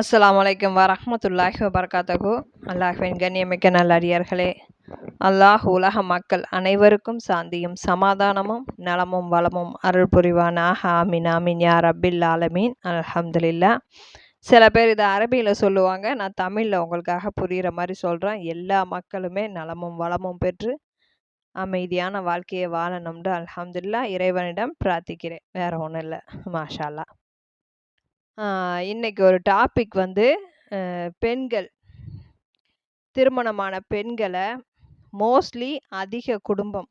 அஸ்லாம் வலைக்கம் வரமத்துல்லாஹி வபர்காத்தகு அல்லாஹ்வின் கண்ணியமிக்க நல்லடியார்களே அல்லாஹ் உலக மக்கள் அனைவருக்கும் சாந்தியும் சமாதானமும் நலமும் வளமும் அருள் புரிவானாக. ஆமீன் ஆமீன். யார் ரப்பில் ஆலமீன். அலமதுல்லா சில பேர் இதை அரபியில் சொல்லுவாங்க. நான் தமிழில் உங்களுக்காக புரிகிற மாதிரி சொல்கிறேன் எல்லா மக்களுமே நலமும் வளமும் பெற்று அமைதியான வாழ்க்கையை வாழணும்னு அலமதுல்லா இறைவனிடம் பிரார்த்திக்கிறேன். வேறு ஒன்றும் இல்லை. மாஷால்லா இன்னைக்கு ஒரு டாபிக் வந்து பெண்கள். திருமணமான பெண்களை மோஸ்ட்லி அதிக குடும்பம்.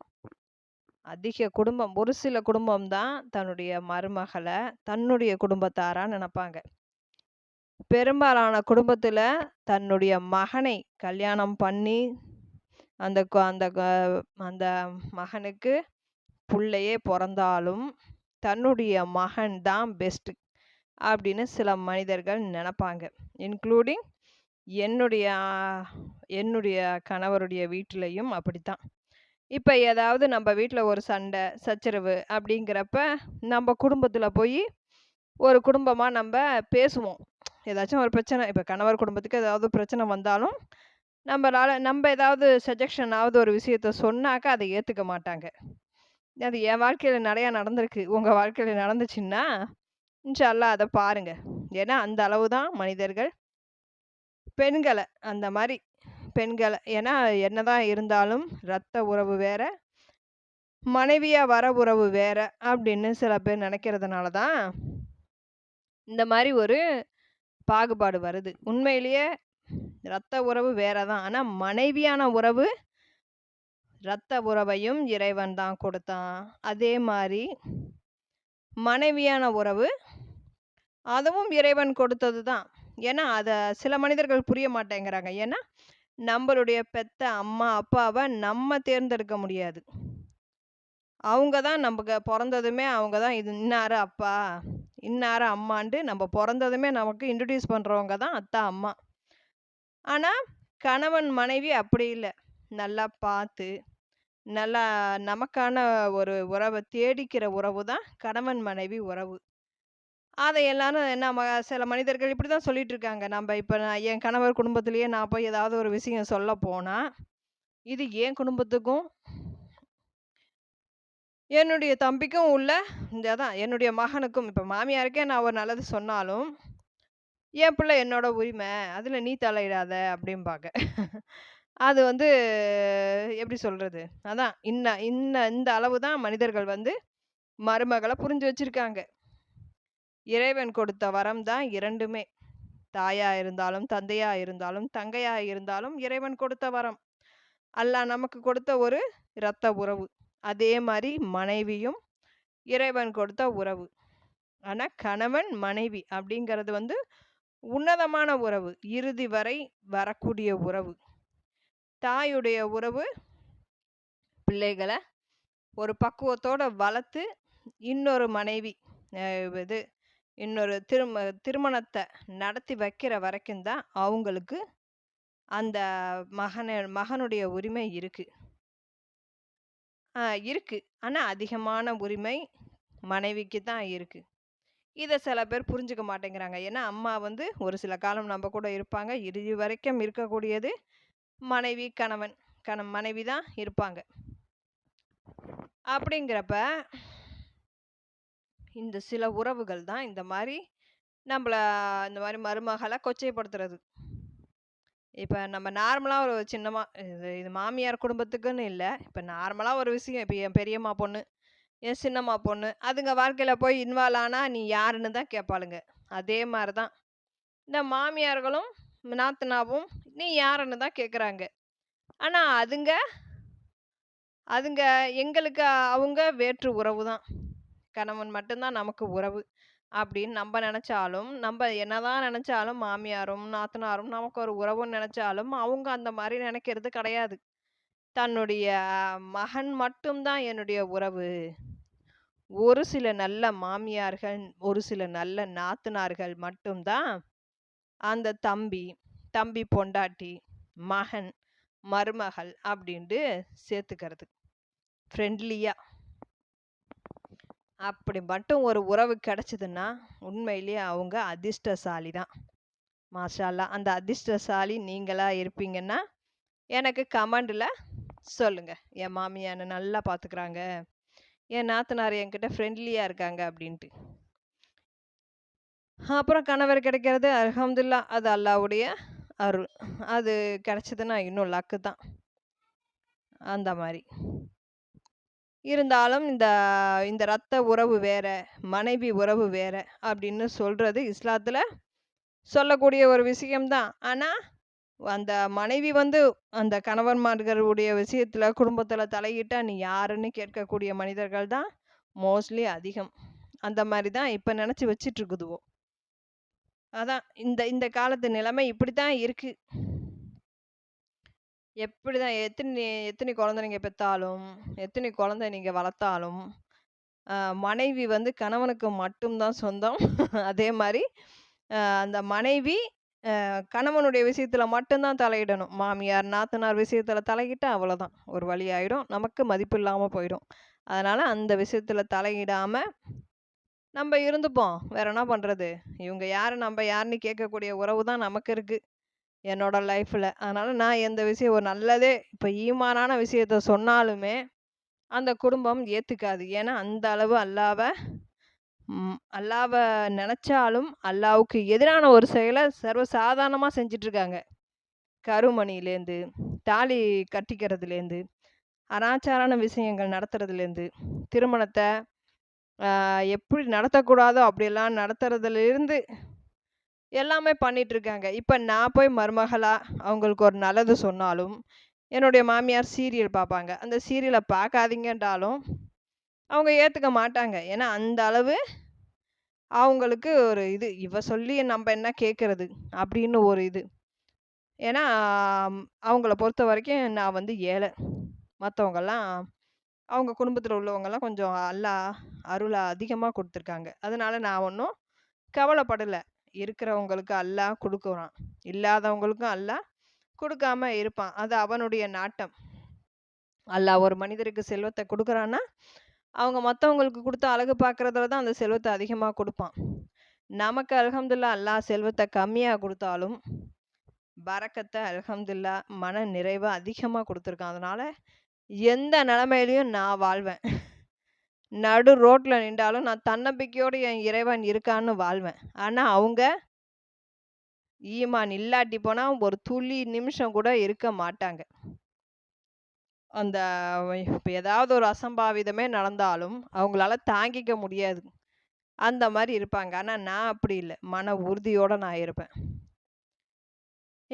அதிக குடும்பம். ஒரு சில குடும்பம் தான் தன்னுடைய மருமகளை தன்னுடைய குடும்பத்தாராக நினைப்பாங்க. பெரும்பாலான குடும்பத்தில் தன்னுடைய மகனை கல்யாணம் பண்ணி அந்த அந்த அந்த மகனுக்கு புள்ளையே பிறந்தாலும் தன்னுடைய மகன் தான் பெஸ்ட்டு அப்படின்னு சில மனிதர்கள் நினப்பாங்க. இன்க்ளூடிங் என்னுடைய என்னுடைய கணவருடைய வீட்டிலையும் அப்படித்தான். இப்போ ஏதாவது நம்ம வீட்டில் ஒரு சண்டை சச்சரவு அப்படிங்கிறப்ப நம்ம குடும்பத்தில் போய் ஒரு குடும்பமாக நம்ம பேசுவோம். ஏதாச்சும் ஒரு பிரச்சனை இப்போ கணவர் குடும்பத்துக்கு ஏதாவது பிரச்சனை வந்தாலும் நம்மளால் நம்ம ஏதாவது சஜஷனாவது ஒரு விஷயத்த சொன்னாக்கா அதை ஏற்றுக்க மாட்டாங்க. அது என் வாழ்க்கையில் நிறையா நடந்திருக்கு. உங்கள் வாழ்க்கையில் நடந்துச்சுன்னா இன்ஷால்லா அதை பாருங்க. ஏன்னா அந்த அளவு தான் மனிதர்கள். பெண்களை அந்த மாதிரி பெண்களை. ஏன்னா என்னதான் இருந்தாலும் ரத்த உறவு வேற மனைவியாக வர உறவு வேற அப்படின்னு சில பேர் நினைக்கிறதுனால தான் இந்த மாதிரி ஒரு பாகுபாடு வருது. உண்மையிலேயே ரத்த உறவு வேற தான். ஆனால் மனைவியான உறவு இரத்த உறவையும் இறைவன் தான் கொடுத்தான். அதே மாதிரி மனைவியான உறவு அதுவும் இறைவன் கொடுத்தது தான். ஏன்னா அதை சில மனிதர்கள் புரிய மாட்டேங்கிறாங்க. ஏன்னா நம்மளுடைய பெத்த அம்மா அப்பாவை நம்ம தேர்ந்தெடுக்க முடியாது. அவங்க தான் நமக்கு பிறந்ததுமே அவங்க தான். இது இன்னாரு அப்பா இன்னாரு அம்மான்ட்டு நம்ம பிறந்ததுமே நமக்கு இன்ட்ரடியூஸ் பண்ணுறவங்க தான் அத்தா அம்மா. ஆனால் கணவன் மனைவி அப்படி இல்லை. நல்லா பார்த்து நல்லா நமக்கான ஒரு உறவை தேடிக்கிற உறவு தான் கணவன் மனைவி உறவு. அதை எல்லாரும் நம்ம சில மனிதர்கள் இப்படி தான் சொல்லிட்டு இருக்காங்க நம்ம இப்போ நான் என் கணவர் குடும்பத்திலேயே நான் போய் ஏதாவது ஒரு விஷயம் சொல்ல போனால் இது என் குடும்பத்துக்கும் என்னுடைய தம்பிக்கும் உள்ள இந்த தான் என்னுடைய மகனுக்கும் இப்போ மாமியாருக்கே நான் ஒரு நல்லது சொன்னாலும் என் பிள்ளை என்னோட உரிமை அதில் நீ தலையிடாத அப்படிம்பாங்க. அது வந்து எப்படி சொல்கிறது அதான் இன்ன இன்ன இந்த அளவு தான் மனிதர்கள் வந்து மருமகளை புரிஞ்சு வச்சுருக்காங்க. இறைவன் கொடுத்த வரம் தான் இரண்டுமே. தாயா இருந்தாலும் தந்தையா இருந்தாலும் தங்கையா இருந்தாலும் இறைவன் கொடுத்த வரம். அல்லாஹ் நமக்கு கொடுத்த ஒரு இரத்த உறவு. அதே மாதிரி மனைவியும் இறைவன் கொடுத்த உறவு. ஆனால் கணவன் மனைவி அப்படிங்கிறது வந்து உன்னதமான உறவு. இறுதி வரை வரக்கூடிய உறவு. தாயுடைய உறவு பிள்ளைகளை ஒரு பக்குவத்தோடு வளர்த்து இன்னொரு மனைவி இது இன்னொரு திரும திருமணத்தை நடத்தி வைக்கிற வரைக்கும் தான் அவங்களுக்கு அந்த மகனை மகனுடைய உரிமை இருக்குது இருக்குது ஆனால் அதிகமான உரிமை மனைவிக்கு தான் இருக்குது இதை சில பேர் புரிஞ்சுக்க மாட்டேங்கிறாங்க. ஏன்னா அம்மா வந்து ஒரு சில காலம் நம்ம கூட இருப்பாங்க. இறுதி வரைக்கும் இருக்கக்கூடியது மனைவி கணவன் கண மனைவி தான் இருப்பாங்க. அப்படிங்கிறப்ப இந்த சில உறவுகள் தான் இந்த மாதிரி நம்மள இந்த மாதிரி மருமகளை கொச்சைப்படுத்துறது. இப்போ நம்ம நார்மலாக ஒரு சின்னமாக இது இது மாமியார் குடும்பத்துக்குன்னு இல்லை. இப்போ நார்மலாக ஒரு விஷயம். இப்போ என் பெரியம்மா பொண்ணு என் சின்னம்மா பொண்ணு அதுங்க வாழ்க்கையில் போய் இன்வால்வ் ஆனால் நீ யாருன்னு தான் கேட்பாளுங்க அதே மாதிரி தான். இந்த மாமியார்களும் நாத்தனாவும் நீ யாருன்னு தான் கேட்குறாங்க ஆனால் அதுங்க அதுங்க எங்களுக்கு அவங்க வேற்று உறவு தான். கணவன் மட்டும்தான் நமக்கு உறவு. அப்படின்னு நம்ம நினச்சாலும் நம்ம என்னதான் நினச்சாலும் மாமியாரும் நாத்தனாரும் நமக்கு ஒரு உறவுன்னு நினச்சாலும் அவங்க அந்த மாதிரி நினைக்கிறது கிடையாது. தன்னுடைய மகன் மட்டும்தான் என்னுடைய உறவு. ஒரு சில நல்ல மாமியார்கள் ஒரு சில நல்ல நாத்தனார்கள் மட்டும்தான் அந்த தம்பி தம்பி பொண்டாட்டி மகன் மருமகள் அப்படின்ட்டு சேர்த்துக்கிறது. ஃப்ரெண்ட்லியாக அப்படி மட்டும் ஒரு உறவு கிடச்சிதுன்னா உண்மையிலேயே அவங்க அதிர்ஷ்டசாலி தான். மாஷால்லா அந்த அதிர்ஷ்டசாலி நீங்களாக இருப்பீங்கன்னா, எனக்கு கமெண்டில் சொல்லுங்கள் என் மாமியார் என்னை நல்லா பார்த்துக்குறாங்க என் நாத்தனார் என்கிட்ட ஃப்ரெண்ட்லியாக இருக்காங்க அப்படின்ட்டு. அப்புறம் கணவர் கிடைக்கிறது அலமதுல்லா அது அல்லாவுடைய அருள். அது கிடச்சதுன்னா இன்னும் லக்கு தான். அந்த மாதிரி. இருந்தாலும் இந்த இந்த ரத்த உறவு வேற, மனைவி உறவு வேற அப்படின்னு சொல்கிறது இஸ்லாத்தில் சொல்லக்கூடிய ஒரு விஷயம் தான். அந்த மனைவி வந்து அந்த கணவன்மார்களுடைய விஷயத்தில் குடும்பத்தில் தலையிட்டா நீ யாருன்னு கேட்கக்கூடிய மனிதர்கள் தான் மோஸ்ட்லி அதிகம். அந்த மாதிரி தான் இப்போ நினச்சி வச்சிட்ருக்குதுவோ அதான் இந்த இந்த காலத்து நிலைமை இப்படித்தான் எப்படி தான் எத்தனை எத்தனை குழந்தை நீங்கள் பெற்றாலும் எத்தனை குழந்தை நீங்கள் வளர்த்தாலும், மனைவி வந்து கணவனுக்கு மட்டும் தான் சொந்தம். அதே மாதிரி அந்த மனைவி கணவனுடைய விஷயத்தில் மட்டும்தான் தலையிடணும். மாமியார், நாத்தனார் விஷயத்தில் தலையிட்டால் அவ்வளோதான். ஒரு வழி ஆகிடும் நமக்கு மதிப்பு இல்லாமல் போயிடும். அதனால் அந்த விஷயத்தில் தலையிடாமல் நம்ம இருந்துப்போம். வேற என்ன பண்ணுறது இவங்க யார் நம்ம யாருன்னு கேட்கக்கூடிய உறவு தான் நமக்கு இருக்குது என்னோட லைஃப்பில் அதனால் நான் எந்த விஷயம் ஒரு நல்லதே இப்போ ஈமானான விஷயத்த சொன்னாலுமே, அந்த குடும்பம் ஏற்றுக்காது ஏன்னா, அந்த அளவு அல்லாவை அல்லாவை நினச்சாலும் அல்லாவுக்கு எதிரான ஒரு செயலை சர்வசாதாரணமாக செஞ்சுட்ருக்காங்க. கருமணிலேருந்து தாலி கட்டிக்கிறதுலேருந்து, அனாச்சாரான விஷயங்கள் நடத்துறதுலேருந்து, திருமணத்தை எப்படி நடத்தக்கூடாதோ அப்படியெல்லாம் நடத்துறதுலேருந்து எல்லாமே பண்ணிகிட்ருக்காங்க இப்போ நான் போய் மருமகளாக அவங்களுக்கு ஒரு நல்லது சொன்னாலும், என்னுடைய மாமியார் சீரியல் பார்ப்பாங்க. அந்த சீரியலை பார்க்காதீங்கன்றாலும், அவங்க ஏற்றுக்க மாட்டாங்க. ஏன்னா, அந்த அளவு அவங்களுக்கு ஒரு இது, "இவ சொல்லி நம்ம என்ன கேட்கறது?" அப்படின்னு ஒரு இது. ஏன்னா, அவங்கள பொறுத்த வரைக்கும் நான் வந்து ஏழை. மற்றவங்கெல்லாம் அவங்க குடும்பத்தில் உள்ளவங்கெல்லாம் கொஞ்சம் அல்லாஹ் அருளை அதிகமாக கொடுத்துருக்காங்க அதனால நான் ஒன்றும் கவலைப்படலை இருக்கிறவங்களுக்கு அல்லாஹ் கொடுக்குறான் இல்லாதவங்களுக்கும் அல்லாஹ் கொடுக்காம இருப்பான். அது அவனுடைய நாட்டம். அல்லாஹ் ஒரு மனிதருக்கு செல்வத்தை கொடுக்குறான்னா அவங்க மற்றவங்களுக்கு குடுத்து அழகு பார்க்கறதுல தான் அந்த செல்வத்தை அதிகமாக கொடுப்பான் நமக்கு அலகம்துல்லா அல்லாஹ் செல்வத்தை கம்மியாக கொடுத்தாலும் பறக்கத்தை அலகம்துல்லா மன நிறைவை அதிகமாக கொடுத்துருக்கான் அதனால எந்த நிலமையிலையும் நான் வாழ்வேன். நடு ரோட்ல நின்றாலும் நான் தன்னம்பிக்கையோடு என் இறைவன் இருக்கான்னு வாழ்வேன். ஆனா, அவங்க ஈமான் இல்லாட்டி போனா ஒரு துளி நிமிஷம் கூட இருக்க மாட்டாங்க. அந்த இப்போ ஏதாவது ஒரு அசம்பாவிதமே நடந்தாலும், அவங்களால தாங்கிக்க முடியாது. அந்த மாதிரி இருப்பாங்க. ஆனால் நான் அப்படி இல்லை மன உறுதியோடு நான் இருப்பேன்.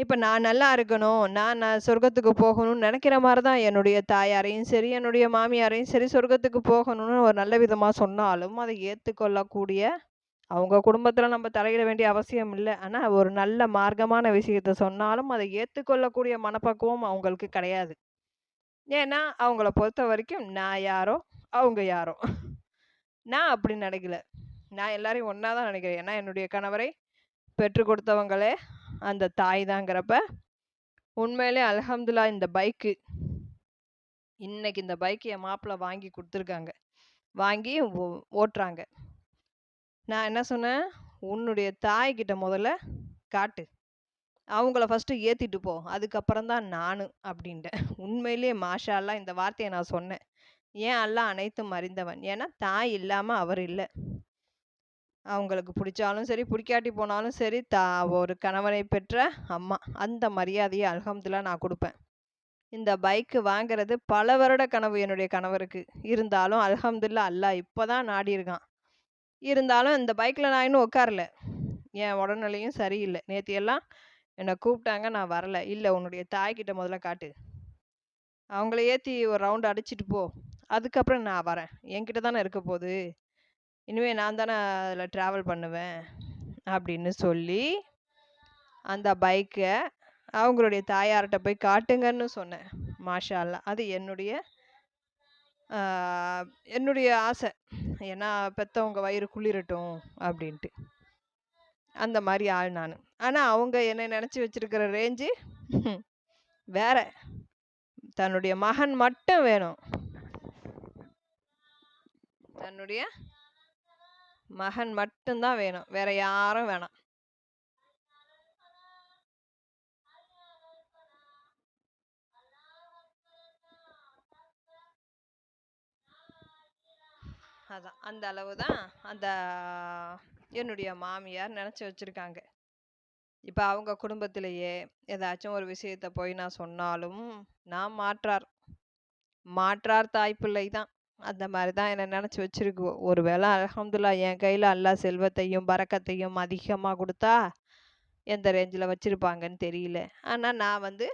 இப்போ நான் நல்லா இருக்கணும், நான் நான் சொர்க்கத்துக்கு போகணும்னு நினைக்கிற மாதிரி தான் என்னுடைய தாயாரையும் சரி, என்னுடைய மாமியாரையும் சரி சொர்க்கத்துக்கு போகணும்னு ஒரு நல்ல விதமாக சொன்னாலும், அதை ஏற்றுக்கொள்ளக்கூடிய அவங்க குடும்பத்தில் நம்ம தலையிட வேண்டிய அவசியம் இல்லை ஆனால் ஒரு நல்ல மார்க்கமான விஷயத்த சொன்னாலும், அதை ஏற்றுக்கொள்ளக்கூடிய மனப்பக்குவம் அவங்களுக்கு கிடையாது. ஏன்னா, அவங்கள பொறுத்த வரைக்கும் நான் யாரோ, அவங்க யாரோ. நான் அப்படி நினைக்கல நான் எல்லாரையும் ஒன்றா தான் நினைக்கிறேன் ஏன்னா, என்னுடைய கணவரை பெற்றுக் கொடுத்தவங்களே அந்த தாய் தாங்கிறப்ப, உண்மையிலே அலஹம்துல்லா இந்த பைக்கு இன்னைக்கு இந்த பைக்கு என் மாப்பிள்ளை வாங்கி கொடுத்துருக்காங்க வாங்கி ஓ ஓட்டுறாங்க. நான் என்ன சொன்னேன்? "உன்னுடைய தாய்கிட்ட முதல்ல காட்டு. அவங்கள ஃபஸ்ட்டு ஏற்றிட்டு போ. அதுக்கப்புறம் தான் நான் அப்படின்ட்டேன். உண்மையிலேயே மாஷா இந்த வார்த்தையை நான் சொன்னேன். ஏன் அல்லா அனைத்தும் அறிந்தவன். ஏன்னா, தாய் இல்லாமல் அவர் இல்லை அவங்களுக்கு பிடிச்சாலும் சரி, பிடிக்காட்டி போனாலும் சரி, தா ஒரு கணவனை பெற்ற அம்மா. அந்த மரியாதையை அல்ஹம்துலில்லாஹ் நான் கொடுப்பேன் இந்த பைக்கு வாங்குறது பல வருட கனவு என்னுடைய கணவருக்கு. இருந்தாலும் அல்ஹம்துல்லா அல்லா இப்போ தான் நாடியிருக்கான். இருந்தாலும் இந்த பைக்கில் நான் இன்னும் உட்காரல. என் உடல்நிலையும் சரியில்லை நேற்று எல்லாம் என்னை கூப்பிட்டாங்க, நான் வரல. இல்லை உன்னுடைய தாய்கிட்ட முதல்ல காட்டு. அவங்கள ஏற்றி ஒரு ரவுண்ட் அடிச்சிட்டு போ. அதுக்கப்புறம் நான் வரேன். என்கிட்ட தானே இருக்க போகுது இனிமே நான் தானே அதில் ட்ராவல் பண்ணுவேன்." அப்படின்னு சொல்லி, அந்த பைக்கை அவங்களுடைய தாயார்கிட்ட போய் காட்டுங்கன்னு சொன்னேன். மாஷால அது என்னுடைய என்னுடைய ஆசை. ஏன்னா, பெத்தவங்க வயிறு குளிரட்டும் அப்படின்ட்டு. அந்த மாதிரி ஆள் நான் ஆனால் அவங்க என்னை நினச்சி வச்சிருக்கிற ரேஞ்சு வேற. தன்னுடைய மகன் மட்டும் வேணும். தன்னுடைய மகன் மட்டும்தான் வேணும். வேற யாரும் வேணாம். அதான். அந்த அளவு தான் அந்த என்னுடைய மாமியார் நினச்சி வச்சுருக்காங்க. இப்போ அவங்க குடும்பத்திலேயே ஏதாச்சும் ஒரு விஷயத்த போய் நான் சொன்னாலும் நான் மாற்றார். மாற்றார் தாய் பிள்ளை தான். அந்த மாதிரி தான் என்னை நினச்சி வச்சிருக்கு. ஒரு வேளை அலமதுல்லா என் கையில் அல்லா செல்வத்தையும் பறக்கத்தையும் அதிகமாக கொடுத்தா எந்த ரேஞ்சில் வச்சுருப்பாங்கன்னு தெரியல. ஆனால் நான் வந்து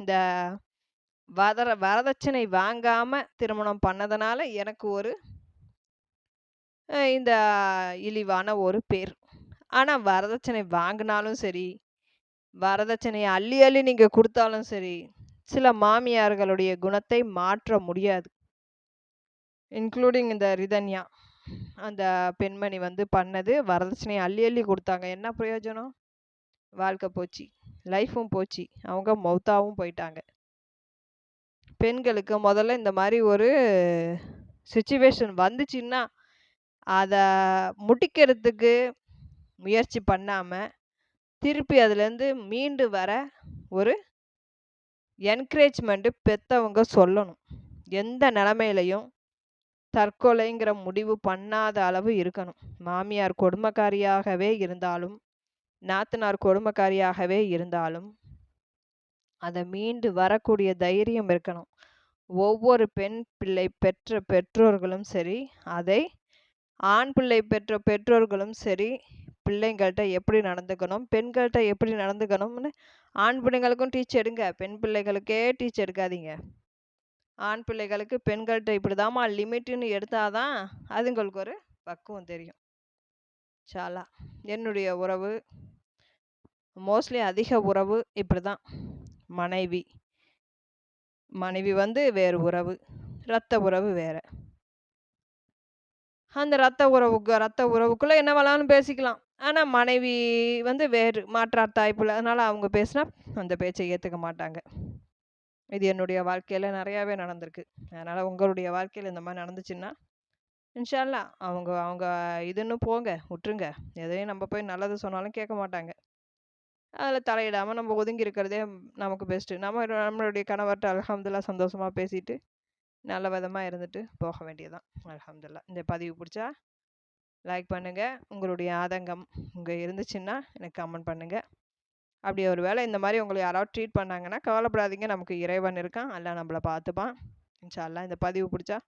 இந்த வதர வரதட்சணை வாங்காமல் திருமணம் பண்ணதுனால எனக்கு ஒரு இந்த இழிவான ஒரு பேர். ஆனால் வரதட்சணை வாங்கினாலும் சரி வரதட்சணையை அள்ளி அள்ளி நீங்கள் கொடுத்தாலும் சரி சில மாமியார்களுடைய குணத்தை மாற்ற முடியாது. இன்க்ளூடிங் இந்த ரிதன்யா. அந்த பெண்மணி வந்து பண்ணது வரதட்சணையை அள்ளி அள்ளி கொடுத்தாங்க. என்ன பிரயோஜனம்? வாழ்க்கை போச்சு. லைஃப்பும் போச்சு. அவங்க மௌத்தாவும் போயிட்டாங்க. பெண்களுக்கு முதல்ல இந்த மாதிரி ஒரு சுச்சுவேஷன் வந்துச்சுன்னா அதை முடிக்கிறதுக்கு முயற்சி பண்ணாமல் திருப்பி அதுலேருந்து மீண்டு வர ஒரு என்கரேஜ்மெண்ட்டு பெற்றவங்க சொல்லணும். எந்த நிலமையிலையும் தற்கொலைங்கிற முடிவு பண்ணாத அளவு இருக்கணும். மாமியார் கொடுமைக்காரியாகவே இருந்தாலும் நாத்தனார் கொடுமைக்காரியாகவே இருந்தாலும் அதை மீண்டு வரக்கூடிய தைரியம் இருக்கணும். ஒவ்வொரு பெண் பிள்ளை பெற்ற பெற்றோர்களும் சரி அதை ஆண் பிள்ளை பெற்ற பெற்றோர்களும் சரி பிள்ளைங்கள்ட்ட எப்படி நடந்துக்கணும் பெண்கள்கிட்ட எப்படி நடந்துக்கணும்னு ஆண் பிள்ளைங்களுக்கும் டீச் எடுங்க பெண் பிள்ளைகளுக்கே டீச் எடுக்காதீங்க. ஆண் பிள்ளைகளுக்கு பெண்கள்கிட்ட இப்படிதாம்மா லிமிட்டுன்னு எடுத்தாதான் அதுங்களுக்கு ஒரு பக்குவம் தெரியும். சாலா என்னுடைய உறவு மோஸ்ட்லி அதிக உறவு இப்படி தான் மனைவி மனைவி வந்து வேறு உறவு இரத்த உறவு வேறு. அந்த ரத்த உறவுக்கு ரத்த உறவுக்குள்ளே என்ன வேணாலும் பேசிக்கலாம். ஆனால் மனைவி வந்து வேறு மாற்றார் தாய்ப்புல அதனால் அவங்க பேசினா அந்த பேச்சை ஏற்றுக்க மாட்டாங்க. இது என்னுடைய வாழ்க்கையில் நிறையாவே நடந்திருக்கு. அதனால் உங்களுடைய வாழ்க்கையில் இந்த மாதிரி நடந்துச்சுன்னா இன்ஷா அல்லாஹ் அவங்க அவங்க இதுன்னு போங்க விட்டுருங்க எதையும் நம்ம போய் நல்லது சொன்னாலும் கேட்க மாட்டாங்க. அதில் தலையிடாமல் நம்ம ஒதுங்கி இருக்கிறதே நமக்கு பெஸ்ட்டு நம்ம நம்மளுடைய கணவர்கிட்ட அல்ஹம்துலில்லாஹ் சந்தோஷமாக பேசிட்டு நல்ல விதமாக இருந்துட்டு போக வேண்டியதுதான். அல்ஹம்துலில்லாஹ் இந்த பதிவு பிடிச்சா லைக் பண்ணுங்கள் உங்களுடைய ஆதங்கம் இங்கே இருந்துச்சுன்னா எனக்கு கமெண்ட் பண்ணுங்கள் அப்படி ஒரு வேளை இந்த மாதிரி உங்களை யாராவது ட்ரீட் பண்ணாங்கன்னா கவலைப்படாதீங்க. நமக்கு இறைவன் இருக்கான். எல்லாம் நம்மளை பார்த்துப்பான். இன்ஷால்லாம் இந்த பதிவு பிடிச்சா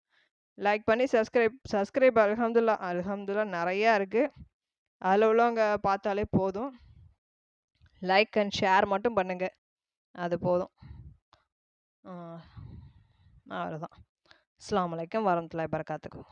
லைக் பண்ணி சப்ஸ்கிரைப் சப்ஸ்கிரைப் அலகம்துல்லா அலகம்துல்லா நிறையா இருக்குது அதில் உள்ளவங்க பார்த்தாலே போதும். லைக் அண்ட் ஷேர் மட்டும் பண்ணுங்கள் அது போதும். அவ்வளோதான் அஸ்லாம் வலைக்கம் வரமத்துல வரகாத்துக்கு